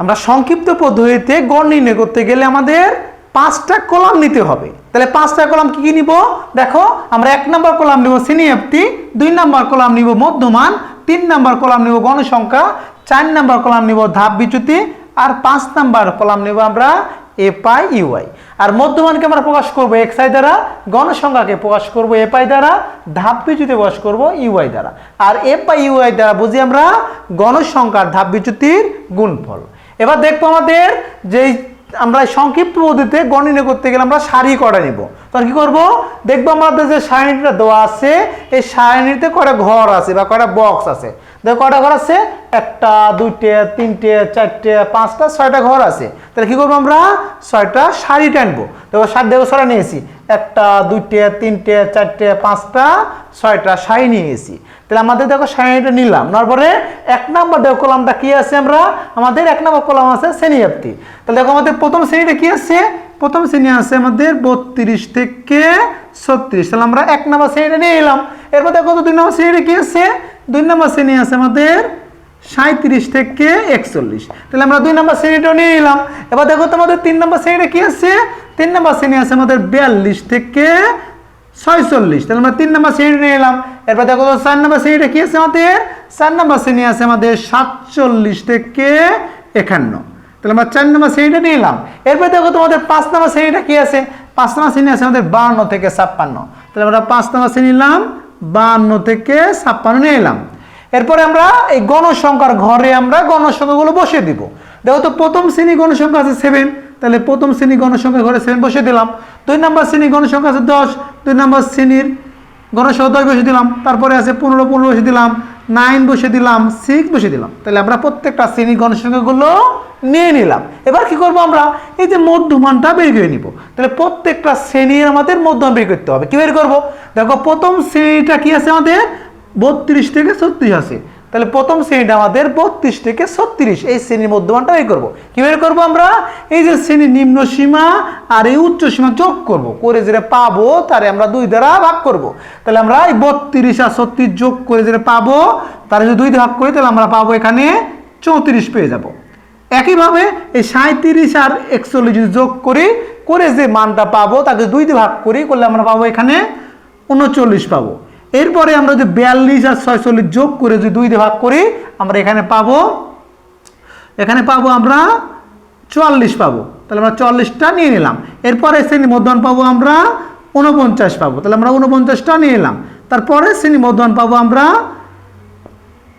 আমরা সংক্ষিপ্ত পদ্ধতিতে গড় নির্ণয় করতে গেলে আমাদের পাঁচটা কলাম নিতে হবে। তাহলে পাঁচটা কলাম কি কি নিব? দেখো, আমরা এক নম্বর কলাম নিব সিনিএফটি দুই নম্বর কলাম নিব মধ্যমান, তিন নম্বর কলাম নিব গণসংখ্যা, চার নম্বর কলাম নিব ধাপ বিচ্যুতি, আর পাঁচ নাম্বার কলাম নিব আমরা এপাই ইউআই। আর মধ্যমানকে আমরা প্রকাশ করব এক্সআই দ্বারা, গণসংখ্যাকে প্রকাশ করব এপাই দ্বারা, ধাপ বিচ্যুতি প্রকাশ করব ইউআই দ্বারা। আর এপাই ইউআই দ্বারা বুঝি আমরা গণসংখ্যার ধাপ বিচ্যুতির গুণফল। এবার দেখব আমাদের যেই আমরা সংক্ষিপ্ত পদ্ধতিতে গণনা করতে গেলে আমরা সারি কটা নিব। তখন কি করব? দেখব আমাদের যে সারণীটা দেওয়া আছে, এই সারণীতে কয়টা ঘর আছে বা কয়টা বক্স আছে? দেখো কয়টা ঘর আছে? একটা, দুইটে, তিনটে, চারটে, পাঁচটা, ছয়টা ঘর আছে। তাহলে কি করব আমরা? ছয়টা সারি টানবো দেখো সার দেখো ছয়টা নিয়েছি। একটা, দুইটে, তিনটে, চারটে, পাঁচটা, ছয়টা সারি নিয়ে গেছি তাহলে আমাদের দেখো সারিটা নিলাম, নেওয়ার পরে এক নম্বর দেখো কলামটা কি আছে আমরা, আমাদের এক নম্বর কলাম আছে শ্রেণীব্যাপ্তি। তাহলে দেখো আমাদের প্রথম শ্রেণীটা কি আছে? প্রথম শ্রেণি আছে আমাদের বত্রিশ থেকে ছত্রিশ। তাহলে আমরা এক নম্বর শ্রেণীটা নিয়ে এলাম এরপর দেখো তো দুই নম্বর শ্রেণীটা কি আছে? দুই নম্বর শ্রেণি আছে আমাদের সাঁত্রিশ থেকে একচল্লিশ। তাহলে আমরা দুই নম্বর শ্রেণীটাও নিয়ে নিলাম। এবার দেখো তো আমাদের তিন নম্বর শ্রেণীটা কি আছে? তিন নম্বর শ্রেণি আছে আমাদের বিয়াল্লিশ থেকে ছয়চল্লিশ। তাহলে আমরা তিন নম্বর শ্রেণি নিয়ে এলাম। এরপর দেখো তো চার নম্বর শ্রেণীটা কি আছে আমাদের? চার নম্বর শ্রেণি আছে আমাদের সাতচল্লিশ থেকে একান্ন। তাহলে আমরা চার নম্বর শ্রেণীটা নিয়ে এলাম। এরপর দেখো তোমাদের পাঁচ নম্বর শ্রেণীটা কি আছে? পাঁচ নম্বর শ্রেণি আছে আমাদের বাহান্ন থেকে ছাপ্পান্ন। তাহলে আমরা পাঁচ নম্বর শ্রেণি নিলাম, বাহান্ন থেকে ছাপ্পান্ন নিয়ে এলাম। এরপরে আমরা এই গণসংখ্যার ঘরে আমরা গণসংখ্যাগুলো বসিয়ে দিব। দেখো তো প্রথম শ্রেণি গণসংখ্যা আছে সেভেন তাহলে প্রথম শ্রেণি গণসংখ্যা ঘরে সেভেন বসে দিলাম। দুই নম্বর শ্রেণি গণসংখ্যা আছে দশ, দুই নম্বর শ্রেণির গণসংখ্যা দশ বসে দিলাম, তারপরে আছে পনেরো পনেরো বসে দিলাম নাইন বসে দিলাম সিক্স বসে দিলাম। তাহলে আমরা প্রত্যেকটা শ্রেণির গণসংখ্যাগুলো নিয়ে নিলাম। এবার কি করব আমরা? এই যে মধ্যমানটা বের করে নিব। তাহলে প্রত্যেকটা শ্রেণির আমাদের মধ্যমান বের করতে হবে। কি বের করব? দেখো প্রথম শ্রেণীটা কি আছে আমাদের? বত্রিশ থেকে ছত্রিশ আছে। তাহলে প্রথম শ্রেণীটা আমাদের বত্রিশ থেকে ছত্রিশ। এই শ্রেণির মধ্যমানটা বের করব। কি বের করব আমরা? এই যে শ্রেণির নিম্ন সীমা আর এই উচ্চ সীমা যোগ করব। করে যেটা পাবো, তারে আমরা দুই দ্বারা ভাগ করব। তাহলে আমরা এই বত্রিশ আর ছত্রিশ যোগ করে যেটা পাবো, তার যদি দুই ভাগ করি, তাহলে আমরা পাবো এখানে চৌত্রিশ পেয়ে যাব। একইভাবে এই সাঁত্রিশ আর একচল্লিশ যদি যোগ করি, করে যে মানটা পাবো, তাকে দুই ভাগ করি, করলে আমরা পাবো এখানে উনচল্লিশ পাবো। এরপরে আমরা যদি বিয়াল্লিশ আর ছয়চল্লিশ যোগ করে যদি দুই দিয়ে ভাগ করি, আমরা এখানে পাবো এখানে পাবো আমরা চুয়াল্লিশ পাবো। তাহলে আমরা চুয়াল্লিশটা নিয়ে নিলাম। এরপরে শ্রেণি মধ্যমান পাবো আমরা উনপঞ্চাশ পাবো। তাহলে আমরা উনপঞ্চাশটা নিয়ে নিলাম। তারপরে শ্রেণি মধ্যমান পাবো আমরা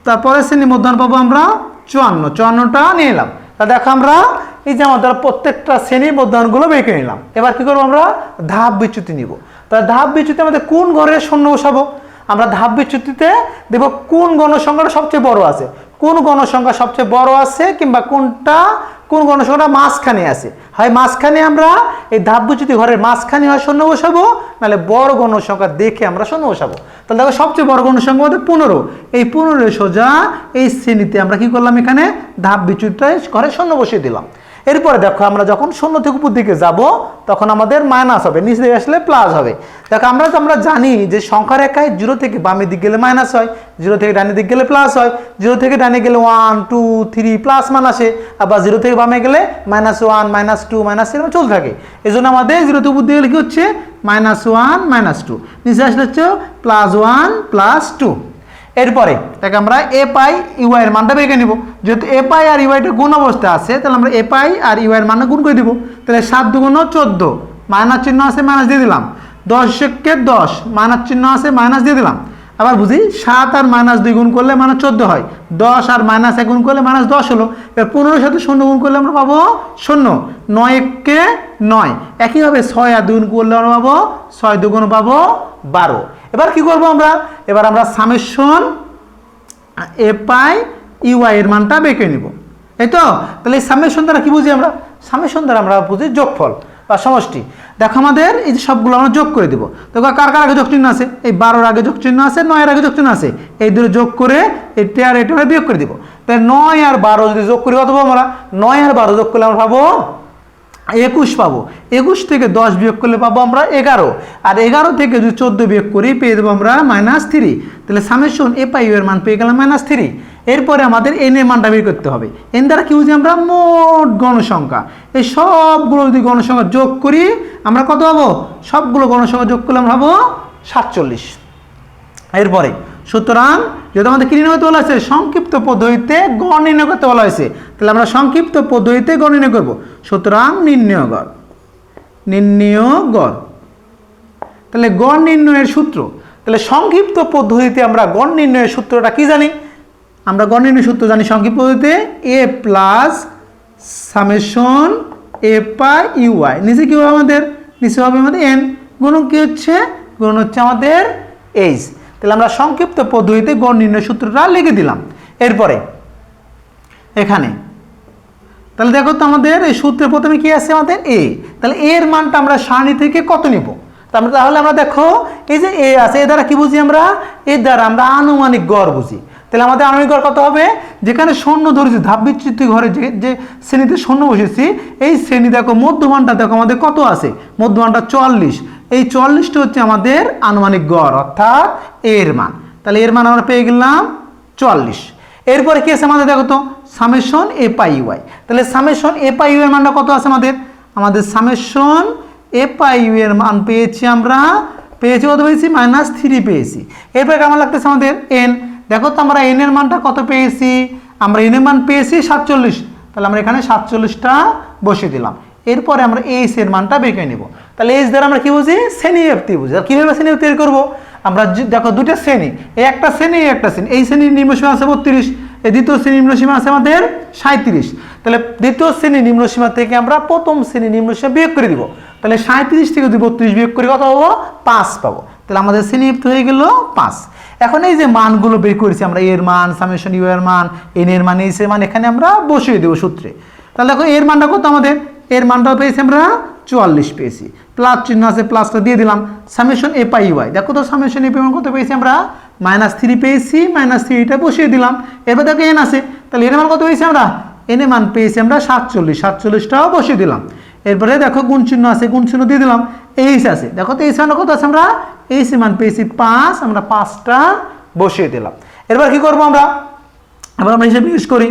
তারপরে শ্রেণি মধ্যমান পাবো আমরা চুয়ান্ন। চুয়ান্নটা নিয়ে এলাম তা দেখো আমরা এই যে আমাদের প্রত্যেকটা শ্রেণির মধ্যমানগুলো বের করে নিলাম। এবার কী করব আমরা ধাপ বিচ্যুতি নিব। তাহলে ধাপ বিচ্যুতি আমাদের কোন ঘরের শূন্য বসাবো? আমরা ধাপ বিচ্যুতিতে দেখব কোন গণসংখ্যাটা সবচেয়ে বড় আছে। কোন গণসংখ্যা সবচেয়ে বড় আছে কিংবা কোনটা, কোন গণসংখ্যাটা মাঝখানে আছে। হয় মাঝখানে আমরা এই ধাপ বিচ্যুতি ঘরের মাঝখানে হয় শূন্য বসাবো, নাহলে বড় গণসংখ্যা দেখে আমরা শূন্য বসাবো। তাহলে দেখো সবচেয়ে বড় গণসংখ্যা মধ্যে পনেরো। এই পনেরো সোজা এই শ্রেণীতে আমরা কি করলাম এখানে? ধাপ বিচ্যুতিটা ঘরে শূন্য বসিয়ে দিলাম। এরপরে দেখো আমরা যখন শূন্য থেকে উপর দিকে যাব, তখন আমাদের মাইনাস হবে, নিচে দিকে আসলে প্লাস হবে। দেখো আমরা তো আমরা জানি যে সংখ্যা রেখায় জিরো থেকে বামের দিক গেলে মাইনাস হয় জিরো থেকে ডানের দিক গেলে প্লাস হয় জিরো থেকে ডানে গেলে ওয়ান টু থ্রি প্লাস মান আসে, আবার জিরো থেকে বামে গেলে minus one minus two minus এরকম চলতে থাকে। এই জন্য আমাদের জিরো থেকে উপর দিকে গেলে হচ্ছে? মাইনাস ওয়ান মাইনাস টু নিচে আসলে হচ্ছে প্লাস ওয়ান প্লাস টু এরপরে তাকে আমরা এ পাই ইউআই এর মানটা বেরিয়ে নিব। যেহেতু এ পাই আর ইউআইটা গুণ অবস্থা আছে, তাহলে আমরা এ পাই আর ইউআই এর মানটা গুণ করে দিব। তাহলে সাত দুগুণ চোদ্দ, মাইনাস চিহ্ন আছে, মাইনাস দিয়ে দিলাম। দশকে দশ, মাইনাস চিহ্ন আছে, মাইনাস দিয়ে দিলাম। আবার বুঝি, সাত আর মাইনাস দুই গুণ করলে মাইনাস চোদ্দ হয়। দশ আর মাইনাস এক গুণ করলে মাইনাস দশ হলো। এবার পনেরোর সাথে শূন্য গুণ করলে আমরা পাবো শূন্য। নয় এককে নয়। একইভাবে ছয় আর দুই গুণ করলে আমরা পাবো ছয় দুগুণ পাবো বারো। এবার কি করব আমরা? এবার আমরা সামেশন এ পাই ইউআই এর মানটা বেঁকে নিব। এই তো? তাহলে সামেশন দ্বারা কি বুঝি আমরা? সামেশন দ্বারা আমরা বুঝি যোগফল বা সমষ্টি। দেখো আমাদের এই যে সবগুলো আমরা যোগ করে দিব। দেখো কার কার আগে যোগ চিহ্ন আছে? এই বারোর আগে যোগ চিহ্ন আছে, নয়ের আগে যোগ চিহ্ন আছে। এই দুটো যোগ করে এটা আর এটা বিয়োগ করে দিব। তাই নয় আর বারো যদি যোগ করি কত পাবো আমরা? নয় আর বারো যোগ করলে আমরা পাবো একুশ পাবো। একুশ থেকে দশ বিয়োগ করলে পাবো আমরা এগারো। আর এগারো থেকে যদি চোদ্দ বিয়োগ করি, পেয়ে দেবো আমরা মাইনাস থ্রি তাহলে সামেশন এ পাই এর মান পেয়ে গেলাম মাইনাস থ্রি এরপরে আমাদের এন এর মানটা বের করতে হবে। এন দ্বারা কি বুঝি আমরা? মোট গণসংখ্যা। এই সবগুলো যদি গণসংখ্যা যোগ করি, আমরা কত পাবো? সবগুলো গণসংখ্যা যোগ করলে আমরা পাবো সাতচল্লিশ। এরপরে, সুতরাং যেহেতু আমাদের কি নির্ণয় করতে বলা হয়েছে? সংক্ষিপ্ত পদ্ধতিতে গড় নির্ণয় করতে বলা হয়েছে। তাহলে আমরা সংক্ষিপ্ত পদ্ধতিতে গড় নির্ণয় করব। সুতরাং নির্ণয় গড়। নির্ণয় গড়। তাহলে গড় নির্ণয়ের সূত্র। তাহলে সংক্ষিপ্ত পদ্ধতিতে আমরা গড় নির্ণয়ের সূত্রটা কি জানি? আমরা নির্ণয়ের সূত্র জানি সংক্ষিপ্ত পদ্ধতিতে এ প্লাস সামেশন এ পা ইউআই নিচে কী হবে আমাদের? নিচে হবে আমাদের এন। গুণন কী হচ্ছে? গুণন হচ্ছে আমাদের এইচ। তাহলে আমরা সংক্ষিপ্ত পদ্ধতিতে গড় নির্ণয় সূত্রটা লিখে দিলাম। এরপরে, এখানে। তাহলে দেখো তো আমাদের এই সূত্রে প্রথমে কি আছে আমাদের? এ। তাহলে এর মানটা আমরা সারণী থেকে কত নিব? তাহলে আমরা দেখো, এই যে এ আছে, এ দ্বারা কি বুঝি আমরা? এর দ্বারা আমরা আনুমানিক গড় বুঝি। তাহলে আমাদের আনুমানিক গড় কত হবে? যেখানে শূন্য ধরেছি, ধাপ ঘরে যে যে শ্রেণীতে শূন্য বসেছি, এই শ্রেণি দেখো মধ্যমানটা দেখো আমাদের কত আছে? মধ্যমানটা চুয়াল্লিশ। এই চুয়াল্লিশটা হচ্ছে আমাদের আনুমানিক গড়, অর্থাৎ এর মান। তাহলে এর মান আমরা পেয়ে গেলাম চুয়াল্লিশ। এরপরে কি আছে আমাদের দেখো তো? সামেশন এ পাই ওয়াই। তাহলে সামেশন এ পাই এর মানটা কত আছে আমাদের? আমাদের সামেশন এ পাই এর মান পেয়েছি আমরা, পেয়েছি কত পেয়েছি? মাইনাস থ্রি পেয়েছি। এরপরে কেমন লাগতেছে আমাদের? এন। দেখো তো আমরা এন এর মানটা কত পেয়েছি? আমরা এন এর মান পেয়েছি সাতচল্লিশ। তাহলে আমরা এখানে সাতচল্লিশটা বসিয়ে দিলাম। এরপরে আমরা এইচ এর মানটা বেঁকে নেব। তাহলে এইচ দ্বারা আমরা কি বুঝি? শ্রেণি ব্যক্তি বুঝি। আর কীভাবে শ্রেণি তৈরি করব? আমরা দেখো দুটো শ্রেণি। এই একটা শ্রেণি এই একটা শ্রেণি। এই শ্রেণির নিম্নসীমা আছে বত্রিশ। এই দ্বিতীয় শ্রেণির নিম্নসীমা আছে আমাদের সাঁত্রিশ তাহলে দ্বিতীয় শ্রেণির নিম্নসীমা থেকে আমরা প্রথম শ্রেণির নিম্নসীমা বিয়োগ করে দিব। তাহলে সাঁত্রিশ থেকে যদি বত্রিশ বিয়োগ করি কত পাবো? পাঁচ পাবো। তাহলে আমাদের শ্রেণি হয়ে গেল পাঁচ। এখন এই যে মানগুলো বের করেছি, আমরা এর মান সামেশন ইউ এর মান এন এর মান এইচ এর মান, এখানে আমরা বসিয়ে দেবো সূত্রে। তাহলে দেখো, এর মানটা কত আমাদের? এর মানটাও পেয়েছি আমরা চুয়াল্লিশ পেয়েছি। প্লাস চিহ্ন আছে, প্লাসটা দিয়ে দিলাম। সামেশন এ পাই ওয়াই দেখো তো সামেশন এ পেমেন্ট কত পেয়েছি আমরা? মাইনাস থ্রি পেয়েছি মাইনাস থ্রিটা বসিয়ে দিলাম। এরপর দেখো এন আছে। তাহলে এর মান কত পেয়েছি আমরা? এনে মান পেয়েছি আমরা সাতচল্লিশ। সাতচল্লিশটাও বসিয়ে দিলাম। এরপরে দেখো, গুণ চিহ্ন আছে, গুণ চিহ্ন দিয়ে দিলাম। এইচ আছে। দেখো তো এইচ মান কত আছে আমরা? এইচ মান পেয়েছি পাঁচ, আমরা পাঁচটা বসিয়ে দিলাম। এরপর কি করব আমরা? এবার আমরা হিসেবে ইউজ করি।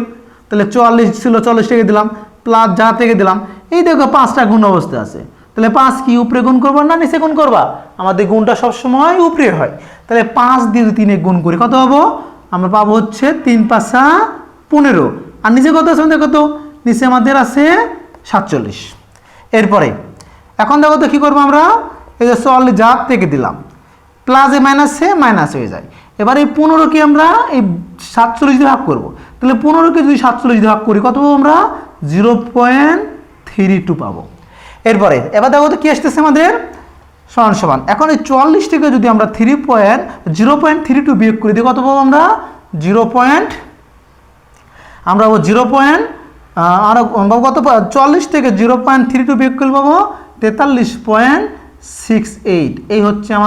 তাহলে চুয়াল্লিশ ছিল, চল্লিশ থেকে দিলাম প্লাস যা থেকে দিলাম, এই দেখো পাঁচটা গুণ অবস্থা আছে। তাহলে পাঁচ কি উপরে গুণ করব না নিচে গুণ করবা? আমাদের গুণটা সবসময় উপরে হয়। তাহলে পাঁচ দিয়ে তিনে গুণ করি, কত পাবো আমরা পাবো হচ্ছে তিন পাঁচা পনেরো। আর নিচে কত আছে কত নিচে আমাদের আছে সাতচল্লিশ। এরপরে, এখন দেখো তো কী করব আমরা? এই যে চল্লিশ জাত থেকে দিলাম প্লাসে মাইনাসে মাইনাস হয়ে যায়। এবার এই পনেরোকে আমরা এই সাতচল্লিশ দিয়ে ভাগ করব। তাহলে পনেরোকে যদি সাতচল্লিশ দিয়ে ভাগ করি, কত পাবো আমরা? জিরো পয়েন্ট থ্রি টু পাবো। এরপরে, এবার দেখো তো কী আসতেছে আমাদের? সমান সমান। এখন এই চুয়াল্লিশ থেকে যদি আমরা three point zero point three two বিয়োগ করি, দিয়ে কত পাবো আমরা? জিরো পয়েন্ট আমরা জিরো পয়েন্ট আরও কত চুয়াল্লিশ থেকে জিরো পয়েন্ট থ্রি টু বিয়োগ করলে পাবো তেতাল্লিশ পয়েন্ট সিক্স এইট এই হচ্ছে আমাদের